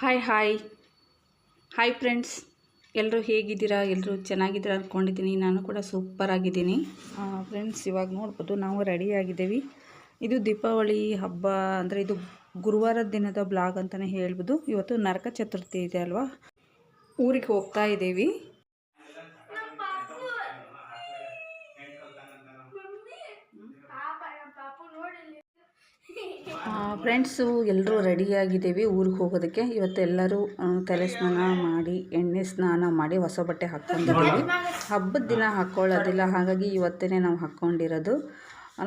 Hi hi hi friends ಎಲ್ಲರೂ ಹೇಗಿದ್ದೀರಾ? ಎಲ್ಲರೂ ಚೆನ್ನಾಗಿದ್ದೀರಾ ಅಂದ್ಕೊಂಡಿದ್ದೀನಿ. ನಾನು ಕೂಡ ಸೂಪರ್ ಆಗಿದ್ದೀನಿ. ಫ್ರೆಂಡ್ಸ್ ಇವಾಗ ನೋಡ್ಬೋದು ನಾವು ರೆಡಿ ಆಗಿದ್ದೀವಿ. ಇದು ದೀಪಾವಳಿ ಹಬ್ಬ ಅಂದರೆ ಇದು ಗುರುವಾರದ ದಿನದ ಬ್ಲಾಗ್ ಅಂತಲೇ ಹೇಳ್ಬೋದು. ಇವತ್ತು ನರಕ ಚತುರ್ಥಿ ಇದೆ ಅಲ್ವಾ? ಊರಿಗೆ ಹೋಗ್ತಾ ಇದ್ದೀವಿ. ಫ್ರೆಂಡ್ಸು ಎಲ್ಲರೂ ರೆಡಿಯಾಗಿದ್ದೀವಿ ಊರಿಗೆ ಹೋಗೋದಕ್ಕೆ. ಇವತ್ತು ಎಲ್ಲರೂ ತಲೆ ಸ್ನಾನ ಮಾಡಿ, ಎಣ್ಣೆ ಸ್ನಾನ ಮಾಡಿ ಹೊಸ ಬಟ್ಟೆ ಹಾಕ್ಕೊಂಡಿದ್ದೀವಿ. ಹಬ್ಬದ ದಿನ ಹಾಕ್ಕೊಳ್ಳೋದಿಲ್ಲ ಹಾಗಾಗಿ ಇವತ್ತೇ ನಾವು ಹಾಕ್ಕೊಂಡಿರೋದು.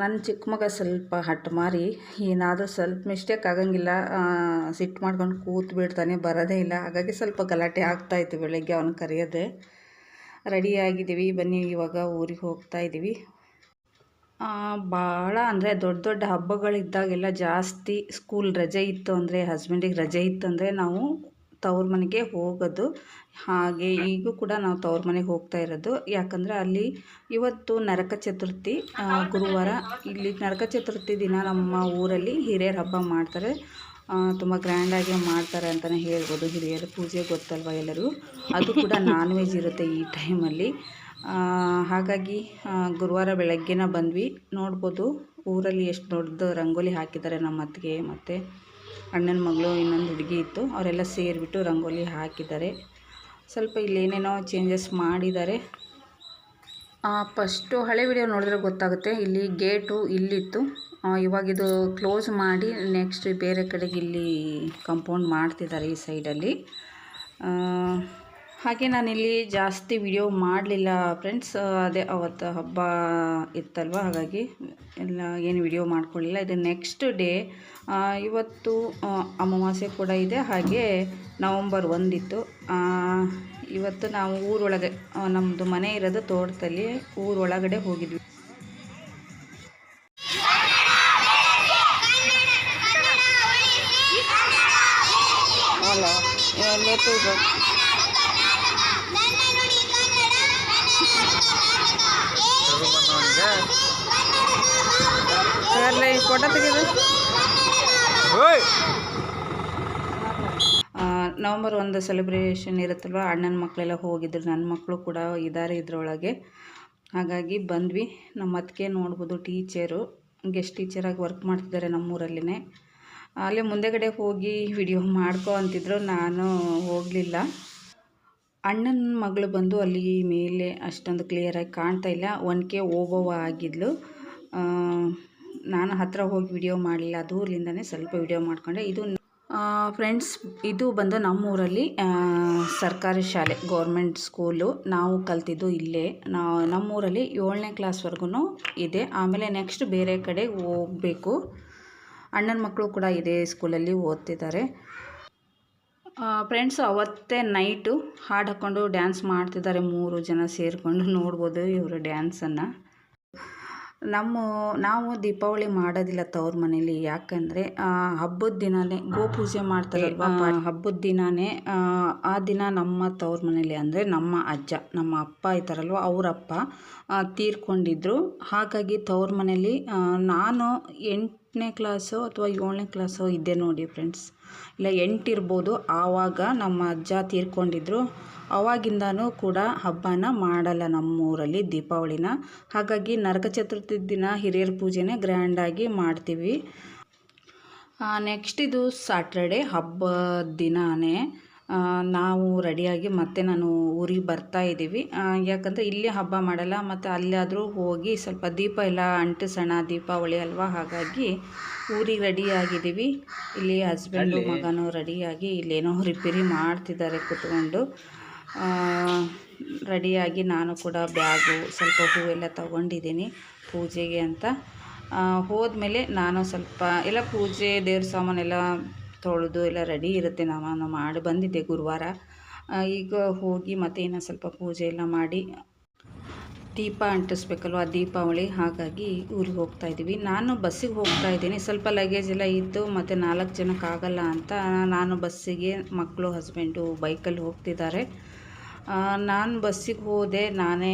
ನನ್ನ ಚಿಕ್ಕ ಮಗ ಸ್ವಲ್ಪ ಹಟ್ಟು ಮಾರಿ, ಏನಾದರೂ ಸ್ವಲ್ಪ ಮಿಸ್ಟೇಕ್ ಆಗಂಗಿಲ್ಲ ಸಿಟ್ಟು ಮಾಡ್ಕೊಂಡು ಕೂತು ಬಿಡ್ತಾನೆ, ಬರೋದೇ ಇಲ್ಲ. ಹಾಗಾಗಿ ಸ್ವಲ್ಪ ಗಲಾಟೆ ಆಗ್ತಾಯಿತ್ತು ಬೆಳಗ್ಗೆ ಅವನು ಕರೆಯೋದೆ. ರೆಡಿಯಾಗಿದ್ದೀವಿ ಬನ್ನಿ ಇವಾಗ ಊರಿಗೆ ಹೋಗ್ತಾ ಇದ್ದೀವಿ ಭಾಳ ಅಂದರೆ ದೊಡ್ಡ ದೊಡ್ಡ ಹಬ್ಬಗಳಿದ್ದಾಗೆಲ್ಲ ಜಾಸ್ತಿ ಸ್ಕೂಲ್ ರಜೆ ಇತ್ತು ಅಂದರೆ ಹಸ್ಬೆಂಡಿಗೆ ರಜೆ ಇತ್ತು ಇತ್ತಂದರೆ ನಾವು ತವ್ರ ಮನೆಗೆ ಹೋಗೋದು. ಹಾಗೆ ಈಗೂ ಕೂಡ ನಾವು ತವ್ರ ಮನೆಗೆ ಹೋಗ್ತಾ ಇರೋದು. ಯಾಕಂದರೆ ಅಲ್ಲಿ ಇವತ್ತು ನರಕ ಚತುರ್ಥಿ ಗುರುವಾರ ಇಲ್ಲಿ ನರಕ ಚತುರ್ಥಿ ದಿನ ನಮ್ಮ ಊರಲ್ಲಿ ಹಿರಿಯರ ಹಬ್ಬ ಮಾಡ್ತಾರೆ. ತುಂಬ ಗ್ರ್ಯಾಂಡಾಗಿ ಮಾಡ್ತಾರೆ ಅಂತಲೇ ಹೇಳ್ಬೋದು ಹಿರಿಯರ. ಪೂಜೆ ಗೊತ್ತಲ್ವ ಎಲ್ಲರೂ? ಅದು ಕೂಡ ನಾನ್ ವೆಜ್ ಇರುತ್ತೆ ಈ ಟೈಮಲ್ಲಿ ಹಾಗಾಗಿ ಗುರುವಾರ ಬೆಳಗ್ಗೆನ ಬಂದ್ವಿ. ನೋಡ್ಬೋದು, ಊರಲ್ಲಿ ಎಷ್ಟು ದೊಡ್ಡದು ರಂಗೋಲಿ ಹಾಕಿದ್ದಾರೆ ನಮ್ಮ ಅತ್ತಿಗೆ, ಮತ್ತು ಅಣ್ಣನ ಮಗಳು ಇನ್ನೊಂದು ಹುಡುಗಿ ಇತ್ತು. ಅವರೆಲ್ಲ ಸೇರಿಬಿಟ್ಟು ರಂಗೋಲಿ ಹಾಕಿದ್ದಾರೆ ಸ್ವಲ್ಪ ಇಲ್ಲೇನೇನೋ ಚೇಂಜಸ್ ಮಾಡಿದ್ದಾರೆ ಫಸ್ಟು ಹಳೆ ವಿಡಿಯೋ ನೋಡಿದ್ರೆ ಗೊತ್ತಾಗುತ್ತೆ. ಇಲ್ಲಿ ಗೇಟು ಇಲ್ಲಿತ್ತು. ಇವಾಗಿದು ಕ್ಲೋಸ್ ಮಾಡಿ ನೆಕ್ಸ್ಟ್ ಬೇರೆ ಕಡೆಗೆ ಇಲ್ಲಿ ಕಂಪೌಂಡ್ ಮಾಡ್ತಿದ್ದಾರೆ ಈ ಸೈಡಲ್ಲಿ ಹಾಗೆ ನಾನಿಲ್ಲಿ ಜಾಸ್ತಿ ವಿಡಿಯೋ ಮಾಡಲಿಲ್ಲ ಫ್ರೆಂಡ್ಸ್ ಅದೇ ಅವತ್ತು ಹಬ್ಬ ಇತ್ತಲ್ವ? ಹಾಗಾಗಿ ಎಲ್ಲ ಏನು ವಿಡಿಯೋ ಮಾಡ್ಕೊಳ್ಳಿಲ್ಲ. ಇದು ನೆಕ್ಸ್ಟ್ ಡೇ ಇವತ್ತು ಅಮಾವಾಸ್ಯೆ ಕೂಡ ಇದೆ. ಹಾಗೆ ನವಂಬರ್ ಒಂದಿತ್ತು ಇವತ್ತು ನಾವು ಊರೊಳಗೆ ನಮ್ಮದು ಮನೆ ಇರೋದು ತೋಟದಲ್ಲಿ ಊರೊಳಗಡೆ ಹೋಗಿದ್ವಿ. ಅಲ್ಲ ಫೋಟೋ ತೆಗೆದು. ನವಂಬರ್ ಒಂದು ಸೆಲೆಬ್ರೇಷನ್ ಇರುತ್ತಲ್ವ? ಅಣ್ಣನ ಮಕ್ಕಳೆಲ್ಲ ಹೋಗಿದ್ರು. ನನ್ನ ಮಕ್ಕಳು ಕೂಡ ಇದ್ದಾರೆ ಇದರೊಳಗೆ. ಹಾಗಾಗಿ ಬಂದ್ವಿ. ನಮ್ಮ ಅತ್ತಿಗೆ ನೋಡ್ಬೋದು ಟೀಚರು ಗೆಸ್ಟ್ ಟೀಚರಾಗಿ ವರ್ಕ್ ಮಾಡ್ತಿದ್ದಾರೆ ನಮ್ಮೂರಲ್ಲಿನೇ. ಅಲ್ಲೇ ಮುಂದೆಗಡೆ ಹೋಗಿ ವಿಡಿಯೋ ಮಾಡ್ಕೋ ಅಂತಿದ್ರು. ನಾನು ಹೋಗಲಿಲ್ಲ. ಅಣ್ಣನ ಮಗಳು ಬಂದು ಅಲ್ಲಿ ಮೇಲೆ ಅಷ್ಟೊಂದು ಕ್ಲಿಯರಾಗಿ ಕಾಣ್ತಾ ಇಲ್ಲ. ಒನಕೆ ಓಬವ್ವ ಆಗಿದ್ಲು. ನಾನು ಹತ್ತಿರ ಹೋಗಿ ವಿಡಿಯೋ ಮಾಡಲಿಲ್ಲ. ದೂರದಿಂದನೇ ಸ್ವಲ್ಪ ವಿಡಿಯೋ ಮಾಡಿಕೊಂಡೆ. ಇದು ಫ್ರೆಂಡ್ಸ್ ಇದು ಬಂದು ನಮ್ಮೂರಲ್ಲಿ ಸರ್ಕಾರಿ ಶಾಲೆ ಗೌರ್ಮೆಂಟ್ ಸ್ಕೂಲು ನಾವು ಕಲ್ತಿದ್ದು ಇಲ್ಲೇ. ನಾವು ನಮ್ಮೂರಲ್ಲಿ ಏಳನೇ ಕ್ಲಾಸ್ವರೆಗೂ ಇದೆ. ಆಮೇಲೆ ನೆಕ್ಸ್ಟ್ ಬೇರೆ ಕಡೆ ಹೋಗಬೇಕು. ಅಣ್ಣನ ಮಕ್ಕಳು ಕೂಡ ಇದೇ ಸ್ಕೂಲಲ್ಲಿ ಓದ್ತಿದ್ದಾರೆ. ಫ್ರೆಂಡ್ಸ್ ಅವತ್ತೇ ನೈಟು ಹಾಡು ಹಾಕ್ಕೊಂಡು ಡ್ಯಾನ್ಸ್ ಮಾಡ್ತಿದ್ದಾರೆ ಮೂರು ಜನ ಸೇರಿಕೊಂಡು. ನೋಡ್ಬೋದು ಇವರು ಡ್ಯಾನ್ಸನ್ನು ನಮ್ಮ ನಾವು ದೀಪಾವಳಿ ಮಾಡೋದಿಲ್ಲ ತವ್ರ ಮನೇಲಿ. ಯಾಕಂದರೆ ಹಬ್ಬದ ದಿನನೇ ಗೋಪೂಜೆ ಮಾಡ್ತಾರಲ್ವ? ಹಬ್ಬದ ದಿನನೇ ಆ, ದಿನ ನಮ್ಮ ತವ್ರ ಮನೇಲಿ ಅಂದರೆ ನಮ್ಮ ಅಜ್ಜ ನಮ್ಮ ಅಪ್ಪ ಇದ್ದಾರಲ್ವ ಅವರಪ್ಪ ತೀರ್ಕೊಂಡಿದ್ರು. ಹಾಗಾಗಿ ತವ್ರ ಮನೇಲಿ ನಾನು ನಾನು ಎಂಟನೇ ಕ್ಲಾಸು ಅಥವಾ ಏಳನೇ ಕ್ಲಾಸು ಇದ್ದೆ ನೋಡಿ ಫ್ರೆಂಡ್ಸ್. ಇಲ್ಲ ಎಂಟಿರ್ಬೋದು ಆವಾಗ ನಮ್ಮ ಅಜ್ಜ ತೀರ್ಕೊಂಡಿದ್ರು. ಅವಾಗಿಂದನೂ ಕೂಡ ಹಬ್ಬನ ಮಾಡಲ್ಲ ನಮ್ಮೂರಲ್ಲಿ ದೀಪಾವಳಿನ. ಹಾಗಾಗಿ ನರಕ ಚತುರ್ಥಿ ದಿನ ಹಿರಿಯರ ಪೂಜೆನೇ ಗ್ರ್ಯಾಂಡಾಗಿ ಮಾಡ್ತೀವಿ. ನೆಕ್ಸ್ಟ್ ಇದು ಸಾಟರ್ಡೆ ಹಬ್ಬದ ದಿನಾನೇ. ಆ, ನಾವು ರೆಡಿಯಾಗಿ ಮತ್ತೆ ನಾನು ಊರಿಗೆ ಬರ್ತಾ ಇದ್ದೀವಿ. ಯಾಕಂದರೆ ಇಲ್ಲಿ ಹಬ್ಬ ಮಾಡಲ್ಲ ಮತ್ತು ಅಲ್ಲಾದರೂ ಹೋಗಿ ಸ್ವಲ್ಪ ದೀಪ ಎಲ್ಲ ಅಂಟಿಸೋಣ ದೀಪಾವಳಿ ಅಲ್ವಾ? ಹಾಗಾಗಿ ಊರಿಗೆ ರೆಡಿಯಾಗಿದ್ದೀವಿ. ಇಲ್ಲಿ ಹಸ್ಬೆಂಡು ಮಗನೂ ರೆಡಿಯಾಗಿ ಇಲ್ಲೇನೋ ರಿಪೇರಿ ಮಾಡ್ತಿದ್ದಾರೆ ಕೂತ್ಕೊಂಡು. ರೆಡಿಯಾಗಿ ನಾನು ಕೂಡ ಬ್ಯಾಗು ಸ್ವಲ್ಪ ಹೂವೆಲ್ಲ ತಗೊಂಡಿದ್ದೀನಿ ಪೂಜೆಗೆ ಅಂತ. ಹೋದ್ಮೇಲೆ ನಾನು ಸ್ವಲ್ಪ ಎಲ್ಲ ಪೂಜೆ ದೇವ್ರ ಸಾಮಾನೆಲ್ಲ ತೊಳೆದು ಎಲ್ಲ ರೆಡಿ ಇರುತ್ತೆ. ನಾನು ಮಾಡಿ ಬಂದಿದ್ದೆ ಗುರುವಾರ. ಈಗ ಹೋಗಿ ಮತ್ತೆ ಇನ್ನೂ ಸ್ವಲ್ಪ ಪೂಜೆ ಎಲ್ಲ ಮಾಡಿ ದೀಪ ಅಂಟಿಸ್ಬೇಕಲ್ವ? ದೀಪಾವಳಿ. ಹಾಗಾಗಿ ಊರಿಗೆ ಹೋಗ್ತಾ ಇದ್ದೀವಿ. ನಾನು ಬಸ್ಸಿಗೆ ಹೋಗ್ತಾ ಇದ್ದೀನಿ. ಸ್ವಲ್ಪ ಲಗೇಜ್ ಎಲ್ಲ ಇತ್ತು ಮತ್ತು ನಾಲ್ಕು ಜನಕ್ಕೆ ಆಗಲ್ಲ ಅಂತ ನಾನು ಬಸ್ಸಿಗೆ ಮಕ್ಕಳು ಹಸ್ಬೆಂಡು ಬೈಕಲ್ಲಿ ಹೋಗ್ತಿದ್ದಾರೆ. ನಾನು ಬಸ್ಸಿಗೆ ಹೋದೆ. ನಾನೇ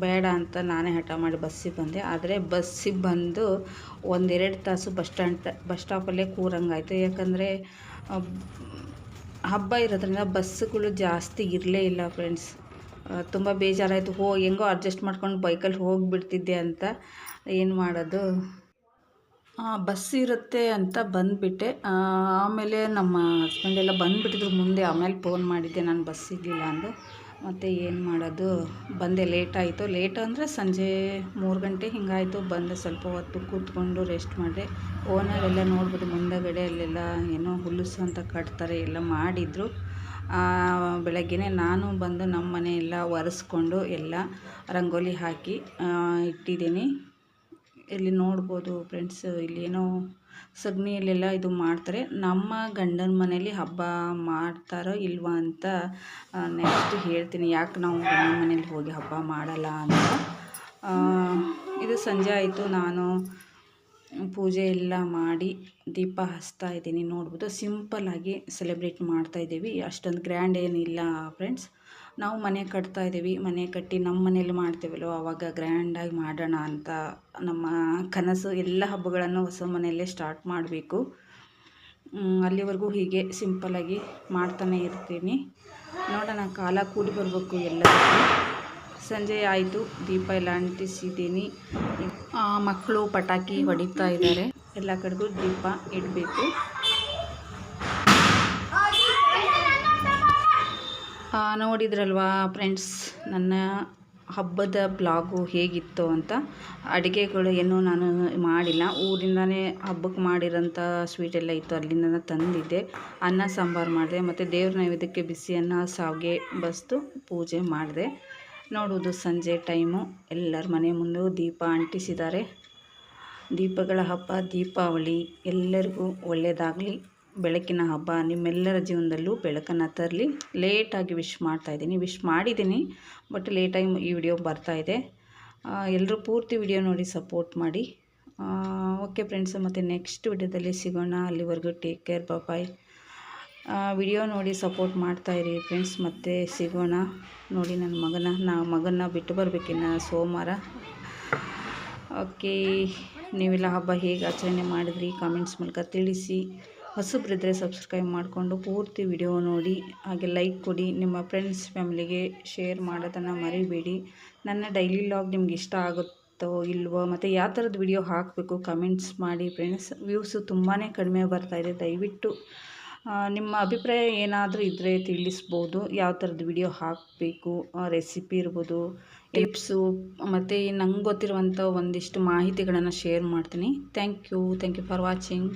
ಬೇಡ ಅಂತ ನಾನೇ ಹಠ ಮಾಡಿ ಬಸ್ಸಿಗೆ ಬಂದೆ. ಆದರೆ ಬಸ್ಸಿಗೆ ಬಂದು ಒಂದೆರಡು ತಾಸು ಬಸ್ ಸ್ಟ್ಯಾಂಡ್ ಬಸ್ ಸ್ಟಾಪಲ್ಲೇ ಕೂರಂಗಾಯಿತು. ಯಾಕಂದರೆ ಹಬ್ಬ ಇರೋದ್ರಿಂದ ಬಸ್ಸುಗಳು ಜಾಸ್ತಿ ಇರಲೇ ಇಲ್ಲ ಫ್ರೆಂಡ್ಸ್. ತುಂಬ ಬೇಜಾರಾಯಿತು. ಹೋ, ಹೆಂಗೋ ಅಡ್ಜಸ್ಟ್ ಮಾಡ್ಕೊಂಡು ಬೈಕಲ್ಲಿ ಹೋಗಿಬಿಡ್ತಿದ್ದೆ ಅಂತ ಏನು ಮಾಡೋದು? ಬಸ್ ಇರುತ್ತೆ ಅಂತ ಬಂದುಬಿಟ್ಟೆ. ಆಮೇಲೆ ನಮ್ಮ ಹಸ್ಬೆಂಡೆಲ್ಲ ಬಂದುಬಿಟ್ಟಿದ್ರು ಮುಂದೆ. ಆಮೇಲೆ ಫೋನ್ ಮಾಡಿದ್ದೆ ನಾನು ಬಸ್ ಸಿಗಲಿಲ್ಲ ಅಂದು. ಮತ್ತು ಏನು ಮಾಡೋದು? ಬಂದೆ ಲೇಟಾಯಿತು ಲೇಟ್ ಅಂದರೆ ಸಂಜೆ ಮೂರು ಗಂಟೆ ಹಿಂಗಾಯಿತು. ಬಂದು ಸ್ವಲ್ಪ ಹೊತ್ತು ಕೂತ್ಕೊಂಡು ರೆಸ್ಟ್ ಮಾಡಿದೆ. ಓನರೆಲ್ಲ ನೋಡ್ಬೋದು ಮುಂದಗಡೆ ಅಲ್ಲೆಲ್ಲ ಏನೋ ಹುಲ್ಲುಸು ಅಂತ ಕಟ್ತಾರೆ, ಎಲ್ಲ ಮಾಡಿದರು. ಬೆಳಗ್ಗೆನೇ ನಾನು ಬಂದು ನಮ್ಮ ಮನೆಯೆಲ್ಲ ಒರೆಸ್ಕೊಂಡು ಎಲ್ಲ ರಂಗೋಲಿ ಹಾಕಿ ಇಟ್ಟಿದ್ದೀನಿ. ಇಲ್ಲಿ ನೋಡ್ಬೋದು ಫ್ರೆಂಡ್ಸ್ ಇಲ್ಲಿ ಏನೋ ಸಗಣಿಯಲ್ಲೆಲ್ಲ ಇದು ಮಾಡ್ತಾರೆ. ನಮ್ಮ ಗಂಡನ ಮನೇಲಿ ಹಬ್ಬ ಮಾಡ್ತಾರೋ ಇಲ್ವ ಅಂತ ನೆಕ್ಸ್ಟ್ ಹೇಳ್ತೀನಿ. ಯಾಕೆ ನಾವು ಗಂಡನ ಮನೇಲಿ ಹೋಗಿ ಹಬ್ಬ ಮಾಡಲ್ಲ ಅಂತ. ಇದು ಸಂಜೆ ಆಯಿತು. ನಾನು ಪೂಜೆ ಎಲ್ಲ ಮಾಡಿ ದೀಪ ಹಚ್ತಾ ಇದ್ದೀನಿ. ನೋಡ್ಬೋದು ಸಿಂಪಲ್ಲಾಗಿ ಸೆಲೆಬ್ರೇಟ್ ಮಾಡ್ತಾ ಇದ್ದೀವಿ. ಅಷ್ಟೊಂದು ಗ್ರ್ಯಾಂಡ್ ಏನಿಲ್ಲ, ಫ್ರೆಂಡ್ಸ್. ನಾವು ಮನೆ ಕಟ್ತಾ ಇದ್ದೀವಿ, ಮನೆ ಕಟ್ಟಿ ನಮ್ಮ ಮನೇಲಿ ಮಾಡ್ತೀವಲ್ಲೋ ಆವಾಗ ಗ್ರ್ಯಾಂಡಾಗಿ ಮಾಡೋಣ ಅಂತ ನಮ್ಮ ಕನಸು, ಎಲ್ಲ ಹಬ್ಬಗಳನ್ನು ಹೊಸ ಮನೆಯಲ್ಲೇ ಸ್ಟಾರ್ಟ್ ಮಾಡಬೇಕು. ಅಲ್ಲಿವರೆಗೂ ಹೀಗೆ ಸಿಂಪಲ್ಲಾಗಿ ಮಾಡ್ತಾನೆ ಇರ್ತೀನಿ. ನೋಡೋಣ, ಕಾಲ ಕೂಡಿ ಬರಬೇಕು ಎಲ್ಲರಿಗೂ. ಸಂಜೆ ಆಯಿತು, ದೀಪ ಎಲ್ಲ ಅಂಟಿಸಿದ್ದೀನಿ. ಮಕ್ಕಳು ಪಟಾಕಿ ಹೊಡಿತಾ ಇದ್ದಾರೆ. ಎಲ್ಲ ಕಡೆಗೂ ದೀಪ ಇಡಬೇಕು. ನೋಡಿದ್ರಲ್ವಾ ಫ್ರೆಂಡ್ಸ್ ನನ್ನ ಹಬ್ಬದ ಬ್ಲಾಗು ಹೇಗಿತ್ತು ಅಂತ? ಅಡುಗೆಗಳು ಏನೂ ನಾನು ಮಾಡಿಲ್ಲ. ಊರಿಂದನೇ ಹಬ್ಬಕ್ಕೆ ಮಾಡಿರೋಂಥ ಸ್ವೀಟೆಲ್ಲ ಇತ್ತು. ಅಲ್ಲಿಂದ ತಂದಿದ್ದೆ. ಅನ್ನ, ಸಾಂಬಾರು ಮಾಡಿದೆ. ಮತ್ತು ದೇವ್ರ ನೈವೇದ್ಯಕ್ಕೆ ಬಿಸಿ ಅನ್ನ, ಸಾವಿಗೆ, ಬಸ್ತು, ಪೂಜೆ ಮಾಡಿದೆ. ನೋಡುವುದು ಸಂಜೆ ಟೈಮು ಎಲ್ಲರ ಮನೆ ಮುಂದೆ ದೀಪ ಅಂಟಿಸಿದ್ದಾರೆ. ದೀಪಗಳ ಹಬ್ಬ, ದೀಪಾವಳಿ ಎಲ್ಲರಿಗೂ ಒಳ್ಳೆಯದಾಗಲಿ ಬೆಳಕಿನ ಹಬ್ಬ, ನಿಮ್ಮೆಲ್ಲರ ಜೀವನದಲ್ಲೂ ಬೆಳಕನ್ನು ತರಲಿ. ಲೇಟಾಗಿ ವಿಶ್ ಮಾಡ್ತಾಯಿದ್ದೀನಿ ವಿಶ್ ಮಾಡಿದ್ದೀನಿ, ಬಟ್ ಲೇಟಾಗಿ ಈ ವಿಡಿಯೋ ಬರ್ತಾಯಿದೆ ಎಲ್ಲರೂ ಪೂರ್ತಿ ವಿಡಿಯೋ ನೋಡಿ ಸಪೋರ್ಟ್ ಮಾಡಿ. ಓಕೆ ಫ್ರೆಂಡ್ಸ್, ಮತ್ತು ನೆಕ್ಸ್ಟ್ ವಿಡಿಯೋದಲ್ಲಿ ಸಿಗೋಣ. ಅಲ್ಲಿವರೆಗೂ ಟೇಕ್ ಕೇರ್ ಬಾಯ್ ವಿಡಿಯೋ ನೋಡಿ ಸಪೋರ್ಟ್ ಮಾಡ್ತಾಯಿರಿ ಫ್ರೆಂಡ್ಸ್, ಮತ್ತೆ ಸಿಗೋಣ. ನೋಡಿ ನನ್ನ ಮಗನ, ನಾ ಮಗನ ಬಿಟ್ಟು ಬರಬೇಕಿನ್ನ ಸೋಮವಾರ. ಓಕೆ, ನೀವೆಲ್ಲ ಹಬ್ಬ ಹೇಗೆ ಆಚರಣೆ ಮಾಡಿದ್ರಿ? ಕಾಮೆಂಟ್ಸ್ ಮೂಲಕ ತಿಳಿಸಿ. ಹೊಸಬ್ರಿದ್ದರೆ ಸಬ್ಸ್ಕ್ರೈಬ್ ಮಾಡಿಕೊಂಡು ಪೂರ್ತಿ ವಿಡಿಯೋ ನೋಡಿ, ಹಾಗೆ ಲೈಕ್ ಕೊಡಿ. ನಿಮ್ಮ ಫ್ರೆಂಡ್ಸ್ ಫ್ಯಾಮಿಲಿಗೆ ಶೇರ್ ಮಾಡೋದನ್ನು ಮರಿಬೇಡಿ. ನನ್ನ ಡೈಲಿ ಲಾಗ್ ನಿಮ್ಗೆ ಇಷ್ಟ ಆಗುತ್ತೋ ಇಲ್ವೋ, ಮತ್ತು ಯಾವ ಥರದ ವಿಡಿಯೋ ಹಾಕಬೇಕು ಕಮೆಂಟ್ಸ್ ಮಾಡಿ. ಫ್ರೆಂಡ್ಸ್ ವ್ಯೂಸು ತುಂಬಾ ಕಡಿಮೆ ಬರ್ತಾಯಿದೆ ದಯವಿಟ್ಟು ನಿಮ್ಮ ಅಭಿಪ್ರಾಯ ಏನಾದರೂ ಇದ್ದರೆ ತಿಳಿಸ್ಬೋದು. ಯಾವ ಥರದ ವಿಡಿಯೋ ಹಾಕಬೇಕು ರೆಸಿಪಿ ಇರ್ಬೋದು ಟಿಪ್ಸು ಮತ್ತು ನಂಗೆ ಗೊತ್ತಿರುವಂಥ ಒಂದಿಷ್ಟು ಮಾಹಿತಿಗಳನ್ನು ಶೇರ್ ಮಾಡ್ತೀನಿ. Thank you thank you for watching